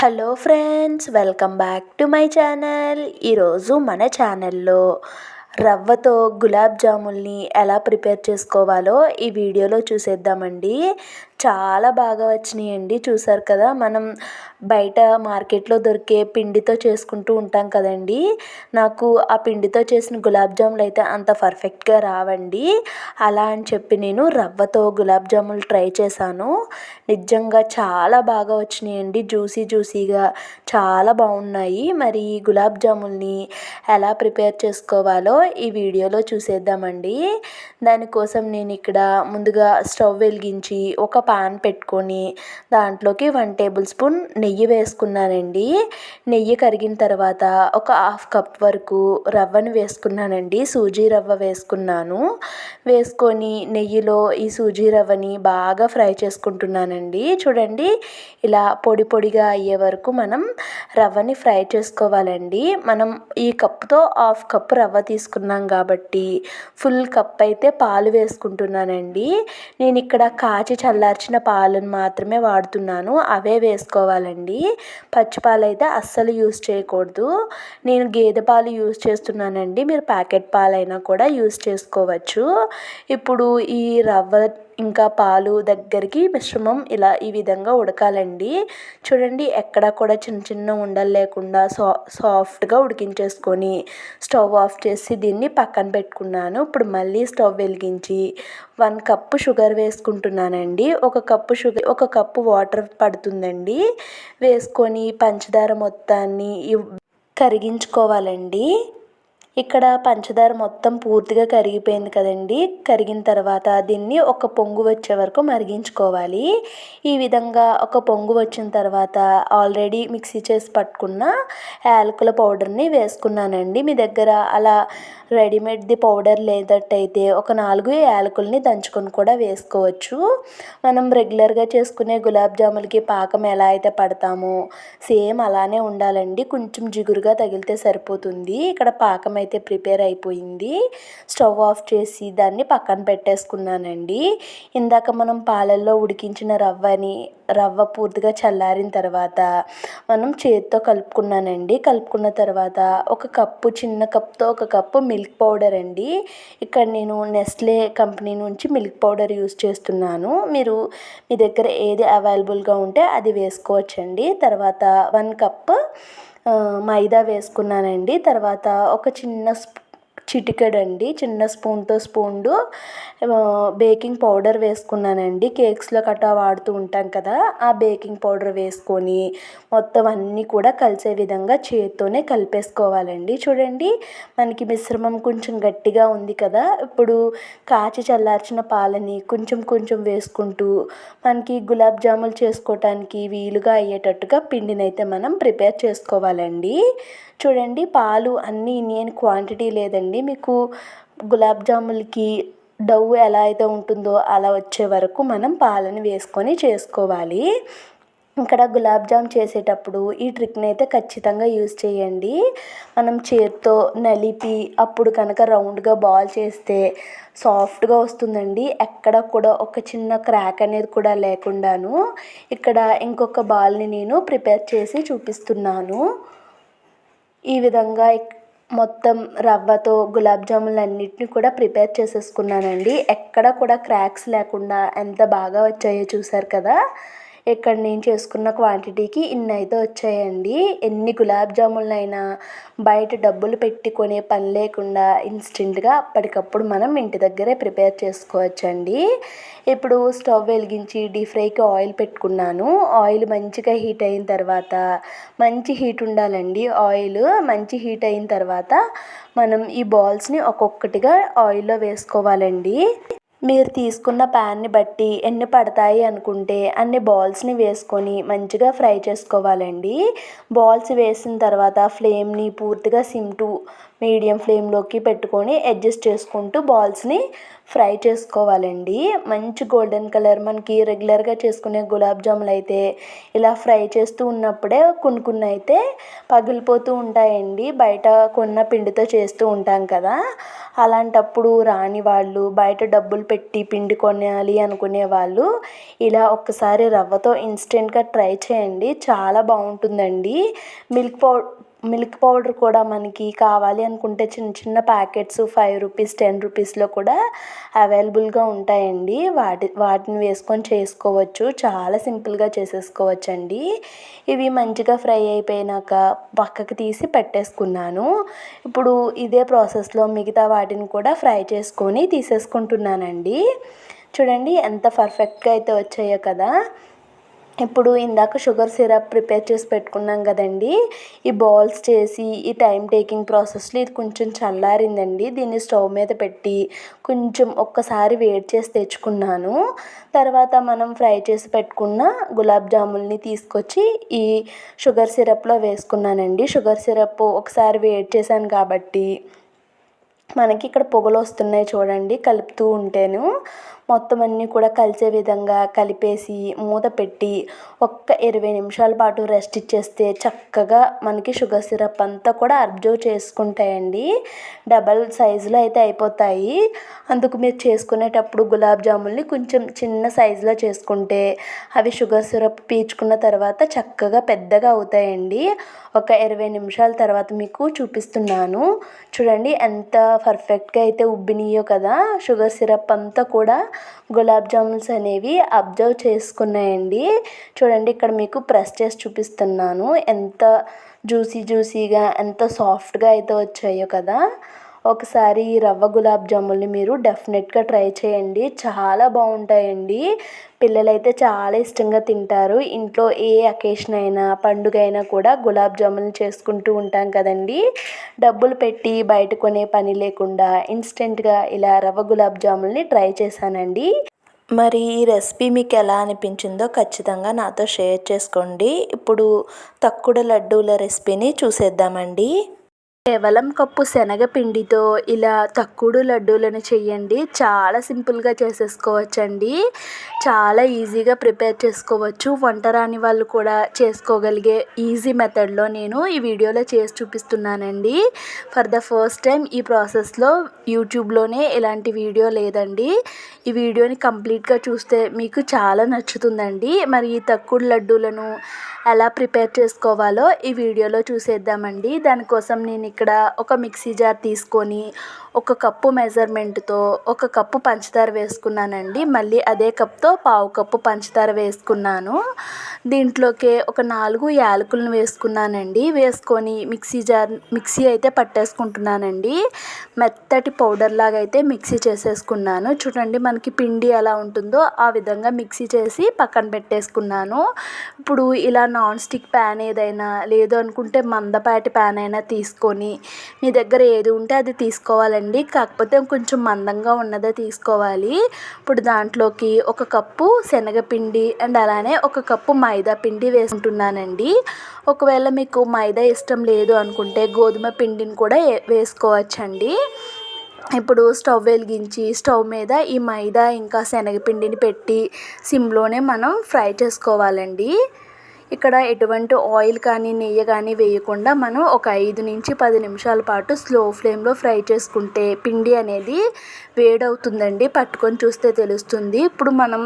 Hello friends welcome back to my channel. ఈరోజు మన ఛానల్లో రవ్వతో గులాబ్ జాముల్ని ఎలా ప్రిపేర్ చేసుకోవాలో ఈ వీడియోలో చూసేద్దామండి. చాలా బాగా వచ్చినాయండి. చూసారు కదా మనం బయట మార్కెట్లో దొరికే పిండితో చేసుకుంటూ ఉంటాం కదండి. నాకు ఆ పిండితో చేసిన గులాబ్ జాములు అయితే అంత పర్ఫెక్ట్గా రావండి. అలా అని చెప్పి నేను రవ్వతో గులాబ్ జాములు ట్రై చేశాను. నిజంగా చాలా బాగా వచ్చినాయండి. జ్యూసీ జ్యూసీగా చాలా బాగున్నాయి. మరి ఈ గులాబ్ జాముల్ని ఎలా ప్రిపేర్ చేసుకోవాలో ఈ వీడియోలో చూసేద్దామండి. దానికోసం నేను ఇక్కడ ముందుగా స్టవ్ వెలిగించి ఒక పాన్ పెట్టుకొని దాంట్లోకి వన్ టేబుల్ స్పూన్ నెయ్యి వేసుకున్నానండి. నెయ్యి కరిగిన తర్వాత ఒక హాఫ్ కప్ వరకు రవ్వను వేసుకున్నానండి. సూజీ రవ్వ వేసుకున్నాను. వేసుకొని నెయ్యిలో ఈ సూజీ రవ్వని బాగా ఫ్రై చేసుకుంటున్నానండి. చూడండి ఇలా పొడి పొడిగా అయ్యే వరకు మనం రవ్వని ఫ్రై చేసుకోవాలండి. మనం ఈ కప్తో హాఫ్ కప్ రవ్వ తీసుకున్నాం కాబట్టి ఫుల్ కప్ అయితే పాలు వేసుకుంటున్నానండి. నేను ఇక్కడ కాచి కాచిన పాలను మాత్రమే వాడుతున్నాను. అవే వేసుకోవాలండి. పచ్చిపాలు అయితే అస్సలు యూజ్ చేయకూడదు. నేను గేదె పాలు యూజ్ చేస్తున్నానండి. మీరు ప్యాకెట్ పాలైనా కూడా యూస్ చేసుకోవచ్చు. ఇప్పుడు ఈ రవ్వ ఇంకా పాలు దగ్గరికి మిశ్రమం ఇలా ఈ విధంగా ఉడకాలండి. చూడండి ఎక్కడ కూడా చిన్న చిన్న ఉండలు లేకుండా సా సాఫ్ట్గా ఉడికించేసుకొని స్టవ్ ఆఫ్ చేసి దీన్ని పక్కన పెట్టుకున్నాను. ఇప్పుడు మళ్ళీ స్టవ్ వెలిగించి వన్ కప్పు షుగర్ వేసుకుంటున్నానండి. ఒక కప్పు షుగర్ ఒక కప్పు వాటర్ పడుతుందండి. వేసుకొని పంచదార మొత్తాన్ని కరిగించుకోవాలండి. ఇక్కడ పంచదార మొత్తం పూర్తిగా కరిగిపోయింది కదండి. కరిగిన తర్వాత దీన్ని ఒక పొంగు వచ్చే వరకు మరిగించుకోవాలి. ఈ విధంగా ఒక పొంగు వచ్చిన తర్వాత ఆల్రెడీ మిక్సీ చేసి పట్టుకున్న యాలకుల పౌడర్ని వేసుకున్నానండి. మీ దగ్గర అలా రెడీమేడ్ది పౌడర్ లేదట్టయితే ఒక నాలుగు యాలకుల్ని దంచుకొని కూడా వేసుకోవచ్చు. మనం రెగ్యులర్గా చేసుకునే గులాబ్ జాములకి పాకం ఎలా అయితే పడతామో సేమ్ అలానే ఉండాలండి. కొంచెం జిగురుగా తగిలితే సరిపోతుంది. ఇక్కడ పాకం అయితే ప్రిపేర్ అయిపోయింది. స్టవ్ ఆఫ్ చేసి దాన్ని పక్కన పెట్టేసుకున్నానండి. ఇందాక మనం పాలల్లో ఉడికించిన రవ్వని రవ్వ పూర్తిగా చల్లారిన తర్వాత మనం చేతితో కలుపుకున్నానండి. కలుపుకున్న తర్వాత ఒక కప్పు చిన్న కప్తో ఒక కప్పు మిల్క్ పౌడర్ అండి. ఇక్కడ నేను నెస్లే కంపెనీ నుంచి మిల్క్ పౌడర్ యూస్ చేస్తున్నాను. మీరు మీ దగ్గర ఏది అవైలబుల్గా ఉంటే అది వేసుకోవచ్చండి. తర్వాత వన్ కప్ మైదా వేసుకున్నానండి. తర్వాత ఒక చిన్న స్పూ చిటికెడండి చిన్న స్పూన్తో స్పూన్డు. బేకింగ్ పౌడర్ వేసుకున్నానండి. కేక్స్లో కట్టా వాడుతూ ఉంటాం కదా ఆ బేకింగ్ పౌడర్ వేసుకొని మొత్తం అన్నీ కూడా కలిసే విధంగా చేత్తోనే కలిపేసుకోవాలండి. చూడండి మనకి మిశ్రమం కొంచెం గట్టిగా ఉంది కదా ఇప్పుడు కాచి చల్లార్చిన పాలని కొంచెం కొంచెం వేసుకుంటూ మనకి గులాబ్ జాములు చేసుకోవటానికి వీలుగా అయ్యేటట్టుగా పిండినైతే మనం ప్రిపేర్ చేసుకోవాలండి. చూడండి పాలు అన్నీ నేను క్వాంటిటీ లేదండి. మీకు గులాబ్ జాములకి డవ్ ఎలా అయితే ఉంటుందో అలా వచ్చే వరకు మనం పాలను వేసుకొని చేసుకోవాలి. ఇక్కడ గులాబ్ జామ్ చేసేటప్పుడు ఈ ట్రిక్ని అయితే ఖచ్చితంగా యూజ్ చేయండి. మనం చేత్తో నలిపి అప్పుడు కనుక రౌండ్గా బాల్ చేస్తే సాఫ్ట్గా వస్తుందండి. ఎక్కడ కూడా ఒక చిన్న క్రాక్ అనేది కూడా లేకుండాను. ఇక్కడ ఇంకొక బాల్ని నేను ప్రిపేర్ చేసి చూపిస్తున్నాను. ఈ విధంగా మొత్తం రవ్వతో గులాబ్ జాములు అన్నిటిని కూడా ప్రిపేర్ చేసేసుకున్నానండి. ఎక్కడ కూడా క్రాక్స్ లేకుండా ఎంత బాగా వచ్చాయో చూసారు కదా? ఇక్కడ నేను చేసుకున్న క్వాంటిటీకి ఇన్ని అయితే వచ్చాయండి. ఎన్ని గులాబ్ జాములైనా బయట డబ్బులు పెట్టి కొనే పని లేకుండా ఇన్స్టెంట్గా అప్పటికప్పుడు మనం ఇంటి దగ్గరే ప్రిపేర్ చేసుకోవచ్చండి. ఇప్పుడు స్టవ్ వెలిగించి డీప్ ఫ్రైకి ఆయిల్ పెట్టుకున్నాను. ఆయిల్ మంచిగా హీట్ అయిన తర్వాత మంచి హీట్ ఉండాలండి. ఆయిల్ మంచి హీట్ అయిన తర్వాత మనం ఈ బాల్స్ని ఒక్కొక్కటిగా ఆయిల్లో వేసుకోవాలండి. మీరు తీసుకున్న ప్యాన్ని బట్టి ఎన్ని పడతాయి అనుకుంటే అన్ని బాల్స్ని వేసుకొని మంచిగా ఫ్రై చేసుకోవాలండి. బాల్స్ వేసిన తర్వాత ఫ్లేమ్ని పూర్తిగా సిమ్ టు మీడియం ఫ్లేమ్లోకి పెట్టుకొని అడ్జస్ట్ చేసుకుంటూ బాల్స్ని ఫ్రై చేసుకోవాలండి. మంచి గోల్డెన్ కలర్ మనకి రెగ్యులర్గా చేసుకునే గులాబ్ జాములు అయితే ఇలా ఫ్రై చేస్తూ ఉన్నప్పుడే కొన్ని కొన్ని అయితే పగిలిపోతూ ఉంటాయండి. బయట కొన్న పిండితో చేస్తూ ఉంటాం కదా. అలాంటప్పుడు రాని వాళ్ళు బయట డబ్బులు పెట్టి పిండి కొనాలి అనుకునే వాళ్ళు ఇలా ఒక్కసారి రవ్వతో ఇన్స్టెంట్గా ట్రై చేయండి. చాలా బాగుంటుందండి. మిల్క్ పౌ మిల్క్ పౌడర్ కూడా మనకి కావాలి అనుకుంటే చిన్న చిన్న ప్యాకెట్స్ ఫైవ్ రూపీస్ టెన్ రూపీస్లో కూడా అవైలబుల్గా ఉంటాయండి. వాటి వాటిని వేసుకొని చేసుకోవచ్చు. చాలా సింపుల్గా చేసేసుకోవచ్చండి. ఇవి మంచిగా ఫ్రై అయిపోయినాక పక్కకి తీసి పెట్టేసుకున్నాను. ఇప్పుడు ఇదే ప్రాసెస్లో మిగతా వాటిని కూడా ఫ్రై చేసుకొని తీసేసుకుంటున్నానండి. చూడండి ఎంత పర్ఫెక్ట్గా అయితే వచ్చాయో కదా. ఇప్పుడు ఇందాక షుగర్ సిరప్ ప్రిపేర్ చేసి పెట్టుకున్నాం కదండి. ఈ బాల్స్ చేసి ఈ టైం టేకింగ్ ప్రాసెస్లో ఇది కొంచెం చల్లారిందండి. దీన్ని స్టవ్ మీద పెట్టి కొంచెం ఒక్కసారి వేడి చేసి తెచ్చుకున్నాను. తర్వాత మనం ఫ్రై చేసి పెట్టుకున్న గులాబ్ జాముల్ని తీసుకొచ్చి ఈ షుగర్ సిరప్లో వేసుకున్నానండి. షుగర్ సిరప్ ఒకసారి వేడి చేశాను కాబట్టి మనకి ఇక్కడ పొగలు వస్తున్నాయి చూడండి కలుపుతూ ఉంటేను. మొత్తం అన్నీ కూడా కలిసే విధంగా కలిపేసి మూత పెట్టి ఒక్క ఇరవై నిమిషాల పాటు రెస్ట్ ఇచ్చేస్తే చక్కగా మనకి షుగర్ సిరప్ అంతా కూడా అబ్జర్వ్ చేసుకుంటాయండి. డబల్ సైజులో అయితే అయిపోతాయి. అందుకు మీరు చేసుకునేటప్పుడు గులాబ్ జాముల్ని కొంచెం చిన్న సైజులో చేసుకుంటే అవి షుగర్ సిరప్ పీల్చుకున్న తర్వాత చక్కగా పెద్దగా అవుతాయండి. ఒక ఇరవై నిమిషాల తర్వాత మీకు చూపిస్తున్నాను. చూడండి ఎంత పర్ఫెక్ట్గా అయితే ఉబ్బినాయో కదా షుగర్ సిరప్ అంతా కూడా గులాబ్ జామున్స్ అనేవి అబ్జర్వ్ చేసుకున్నాయండి. చూడండి ఇక్కడ మీకు ప్రెస్ చేసి చూపిస్తున్నాను. ఎంత జ్యూసీ జ్యూసీగా ఎంత సాఫ్ట్గా అయితే వచ్చాయో కదా. ఒకసారి ఈ రవ్వ గులాబ్ జాముల్ని మీరు డెఫినెట్గా ట్రై చేయండి. చాలా బాగుంటాయండి. పిల్లలైతే చాలా ఇష్టంగా తింటారు. ఇంట్లో ఏ అకేషన్ అయినా పండుగ అయినా కూడా గులాబ్ జామున్ చేసుకుంటూ ఉంటాం కదండి. డబ్బులు పెట్టి బయట కొనే పని లేకుండా ఇన్స్టెంట్గా ఇలా రవ్వ గులాబ్ జాముల్ని ట్రై చేశానండి. మరి ఈ రెసిపీ మీకు ఎలా అనిపించిందో ఖచ్చితంగా నాతో షేర్ చేసుకోండి. ఇప్పుడు తక్కువ లడ్డూల రెసిపీని చూసేద్దామండి. కేవలం కప్పు శనగపిండితో ఇలా తక్కుడు లడ్డూలను చేయండి. చాలా సింపుల్గా చేసేసుకోవచ్చండి. చాలా ఈజీగా ప్రిపేర్ చేసుకోవచ్చు. వంట రాని వాళ్ళు కూడా చేసుకోగలిగే ఈజీ మెథడ్లో నేను ఈ వీడియోలో చేసి చూపిస్తున్నానండి. ఫర్ ద ఫస్ట్ టైం ఈ ప్రాసెస్లో యూట్యూబ్లోనే ఇలాంటి వీడియో లేదండి. ఈ వీడియోని కంప్లీట్గా చూస్తే మీకు చాలా నచ్చుతుందండి. మరి ఈ తక్కుడు లడ్డూలను ఎలా ప్రిపేర్ చేసుకోవాలో ఈ వీడియోలో చూసేద్దామండి. దానికోసం నేను ఇక్కడ ఒక మిక్సీ జార్ తీసుకొని ఒక కప్పు మెజర్మెంట్తో ఒక కప్పు పంచదార వేసుకున్నానండి. మళ్ళీ అదే కప్తో పావు కప్పు పంచదార వేసుకున్నాను. దీంట్లోకి ఒక నాలుగు యాలకులను వేసుకున్నానండి. వేసుకొని మిక్సీ జార్ మిక్సీ అయితే పట్టేసుకుంటున్నానండి. మెత్తటి పౌడర్ లాగా అయితే మిక్సీ చేసేసుకున్నాను. చూడండి మనకి పిండి ఎలా ఉంటుందో ఆ విధంగా మిక్సీ చేసి పక్కన పెట్టేసుకున్నాను. ఇప్పుడు ఇలా నాన్ స్టిక్ ప్యాన్ ఏదైనా లేదు అనుకుంటే మందపాటి ప్యాన్ అయినా తీసుకొని మీ దగ్గర ఏది ఉంటే అది తీసుకోవాలండి. కాకపోతే కొంచెం మందంగా ఉన్నదే తీసుకోవాలి. ఇప్పుడు దాంట్లోకి ఒక కప్పు శనగపిండి అండ్ అలానే ఒక కప్పు మైదా పిండి వేసుకుంటున్నానండి. ఒకవేళ మీకు మైదా ఇష్టం లేదు అనుకుంటే గోధుమ పిండిని కూడా వేసుకోవచ్చండి. ఇప్పుడు స్టవ్ వెలిగించి స్టవ్ మీద ఈ మైదా ఇంకా శనగపిండిని పెట్టి సిమ్లోనే మనం ఫ్రై చేసుకోవాలండి. ఇక్కడ ఎటువంటి ఆయిల్ కానీ నెయ్యి కానీ వేయకుండా మనం ఒక ఐదు నుంచి పది నిమిషాల పాటు స్లో ఫ్లేమ్లో ఫ్రై చేసుకుంటే పిండి అనేది వేడవుతుందండి. పట్టుకొని చూస్తే తెలుస్తుంది. ఇప్పుడు మనం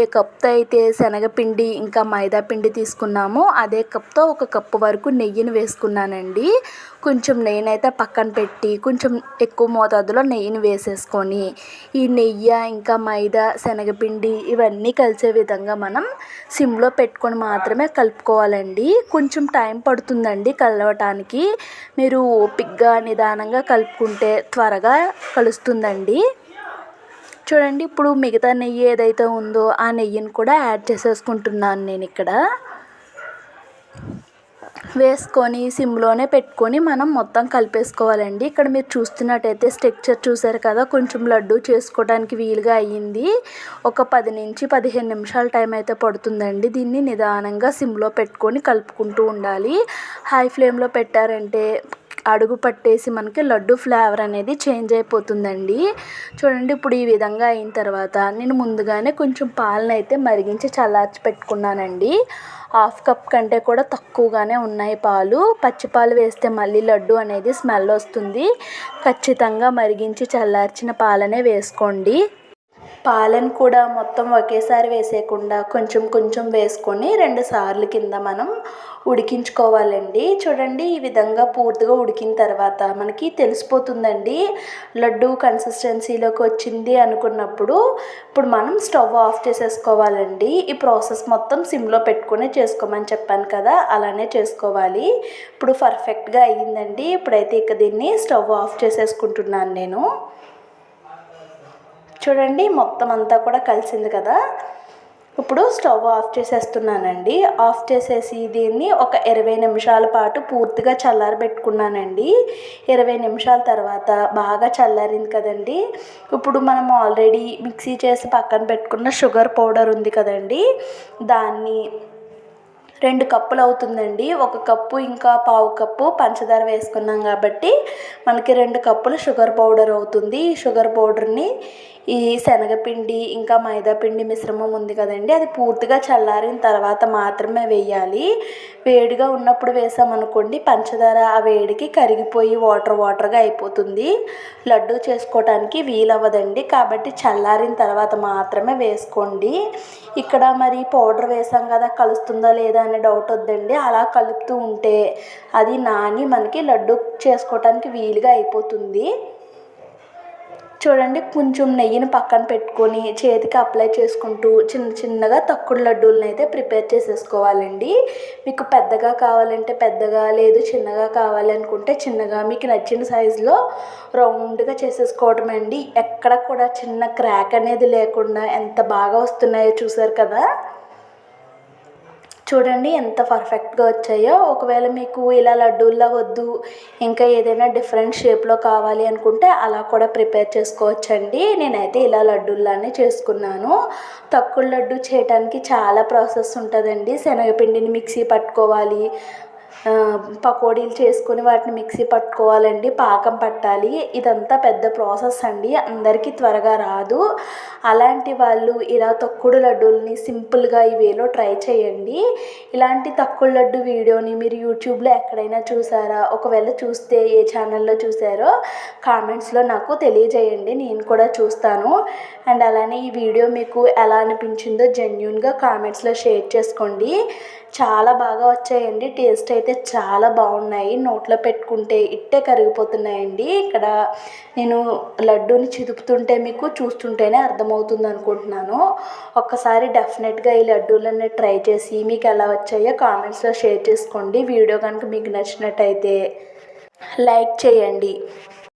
ఏ కప్తో అయితే శనగపిండి ఇంకా మైదా పిండి తీసుకున్నామో అదే కప్తో ఒక కప్పు వరకు నెయ్యిని వేసుకున్నానండి. కొంచెం నెయ్యిని అయితే పక్కన పెట్టి కొంచెం ఎక్కువ మోతాదులో నెయ్యిని వేసేసుకొని ఈ నెయ్యి ఇంకా మైదా శనగపిండి ఇవన్నీ కలిసే విధంగా మనం సిమ్లో పెట్టుకొని మాత్రమే కలుపుకోవాలండి. కొంచెం టైం పడుతుందండి కలవటానికి. మీరు ఓపిక్గా నిదానంగా కలుపుకుంటే త్వరగా కలుస్తుందండి. చూడండి ఇప్పుడు మిగతా నెయ్యి ఏదైతే ఉందో ఆ నెయ్యిని కూడా యాడ్ చేసేసుకుంటున్నాను నేను ఇక్కడ. వేసుకొని సిమ్లోనే పెట్టుకొని మనం మొత్తం కలిపేసుకోవాలండి. ఇక్కడ మీరు చూస్తున్నట్టయితే స్ట్రక్చర్ చూసారు కదా కొంచెం లడ్డు చేసుకోవడానికి వీలుగా అయ్యింది. ఒక పది నుంచి పదిహేను నిమిషాల టైం అయితే పడుతుందండి. దీన్ని నిదానంగా సిమ్లో పెట్టుకొని కలుపుకుంటూ ఉండాలి. హై ఫ్లేమ్లో పెట్టారంటే అడుగు పట్టేసి మనకి లడ్డు ఫ్లేవర్ అనేది చేంజ్ అయిపోతుందండి. చూడండి ఇప్పుడు ఈ విధంగా అయిన తర్వాత నేను ముందుగానే కొంచెం పాలను అయితే మరిగించి చల్లార్చి పెట్టుకున్నానండి. హాఫ్ కప్ కంటే కూడా తక్కువగానే ఉన్నాయి పాలు. పచ్చిపాలు వేస్తే మళ్ళీ లడ్డు అనేది స్మెల్ వస్తుంది. ఖచ్చితంగా మరిగించి చల్లార్చిన పాలనే వేసుకోండి. పాలను కూడా మొత్తం ఒకేసారి వేసేయకుండా కొంచెం కొంచెం వేసుకొని రెండు సార్లు కింద మనం ఉడికించుకోవాలండి. చూడండి ఈ విధంగా పూర్తిగా ఉడికిన తర్వాత మనకి తెలిసిపోతుందండి లడ్డు కన్సిస్టెన్సీలోకి వచ్చింది అనుకున్నప్పుడు. ఇప్పుడు మనం స్టవ్ ఆఫ్ చేసేసుకోవాలండి. ఈ ప్రాసెస్ మొత్తం సిమ్లో పెట్టుకునే చేసుకోమని చెప్పాను కదా అలానే చేసుకోవాలి. ఇప్పుడు పర్ఫెక్ట్గా అయ్యిందండి. ఇప్పుడైతే ఇక దీన్ని స్టవ్ ఆఫ్ చేసేసుకుంటున్నాను నేను. చూడండి మొత్తం అంతా కూడా కలిసింది కదా. ఇప్పుడు స్టవ్ ఆఫ్ చేసేస్తున్నానండి. ఆఫ్ చేసేసి దీన్ని ఒక ఇరవై నిమిషాల పాటు పూర్తిగా చల్లారబెట్టుకున్నానండి. ఇరవై నిమిషాల తర్వాత బాగా చల్లారింది కదండి. ఇప్పుడు మనం ఆల్రెడీ మిక్సీ చేసి పక్కన పెట్టుకున్న షుగర్ పౌడర్ ఉంది కదండి. దాన్ని రెండు కప్పులు అవుతుందండి. ఒక కప్పు ఇంకా పావు కప్పు పంచదార వేసుకున్నాం కాబట్టి మనకి రెండు కప్పులు షుగర్ పౌడర్ అవుతుంది. ఈ షుగర్ పౌడర్ని ఈ శనగపిండి ఇంకా మైదాపిండి మిశ్రమం ఉంది కదండి. అది పూర్తిగా చల్లారిన తర్వాత మాత్రమే వేయాలి. వేడిగా ఉన్నప్పుడు వేసామనుకోండి పంచదార ఆ వేడికి కరిగిపోయి వాటర్ వాటర్గా అయిపోతుంది. లడ్డు చేసుకోవడానికి వీలవ్వదండి. కాబట్టి చల్లారిన తర్వాత మాత్రమే వేసుకోండి. ఇక్కడ మరి పౌడర్ వేసాం కదా కలుస్తుందా లేదా అనే డౌట్ వద్దండి. అలా కలుపుతూ ఉంటే అది నాని మనకి లడ్డు చేసుకోవటానికి వీలుగా అయిపోతుంది. చూడండి కొంచెం నెయ్యిని పక్కన పెట్టుకొని చేతికి అప్లై చేసుకుంటూ చిన్న చిన్నగా తక్కువ లడ్డూలను అయితే ప్రిపేర్ చేసేసుకోవాలండి. మీకు పెద్దగా కావాలంటే పెద్దగా లేదు చిన్నగా కావాలనుకుంటే చిన్నగా మీకు నచ్చిన సైజులో రౌండ్గా చేసేసుకోవటం అండి. ఎక్కడ కూడా చిన్న క్రాక్ అనేది లేకుండా ఎంత బాగా వస్తున్నాయో చూసారు కదా? చూడండి ఎంత పర్ఫెక్ట్గా వచ్చాయో. ఒకవేళ మీకు ఇలా లడ్డూల్లా వద్దు ఇంకా ఏదైనా డిఫరెంట్ షేప్లో కావాలి అనుకుంటే అలా కూడా ప్రిపేర్ చేసుకోవచ్చండి. నేనైతే ఇలా లడ్డూల్లానే చేసుకున్నాను. తక్కువ లడ్డు చేయడానికి చాలా ప్రాసెస్ ఉంటుందండి. శనగపిండిని మిక్సీ పట్టుకోవాలి పకోడీలు చేసుకొని వాటిని మిక్సీ పట్టుకోవాలండి పాకం పట్టాలి. ఇదంతా పెద్ద ప్రాసెస్ అండి అందరికీ త్వరగా రాదు. అలాంటి వాళ్ళు ఇలా తొక్కుడు లడ్డూలని సింపుల్గా ఈ వేలో ట్రై చేయండి. ఇలాంటి తక్కువ లడ్డు వీడియోని మీరు యూట్యూబ్లో ఎక్కడైనా చూసారా? ఒకవేళ చూస్తే ఏ ఛానల్లో చూసారో కామెంట్స్లో నాకు తెలియజేయండి నేను కూడా చూస్తాను. అండ్ అలానే ఈ వీడియో మీకు ఎలా అనిపించిందో జెన్యున్గా కామెంట్స్లో షేర్ చేసుకోండి. చాలా బాగా వచ్చాయండి టేస్ట్ అయితే అయితే చాలా బాగున్నాయి. నోట్లో పెట్టుకుంటే ఇట్టే కరిగిపోతున్నాయండి. ఇక్కడ నేను లడ్డూని చిదుపుతుంటే మీకు చూస్తుంటేనే అర్థమవుతుంది అనుకుంటున్నాను ఒక్కసారి డెఫినెట్గా ఈ లడ్డూలన్నీ ట్రై చేసి మీకు ఎలా వచ్చాయో కామెంట్స్లో షేర్ చేసుకోండి. వీడియో కనుక మీకు నచ్చినట్టయితే లైక్ చేయండి.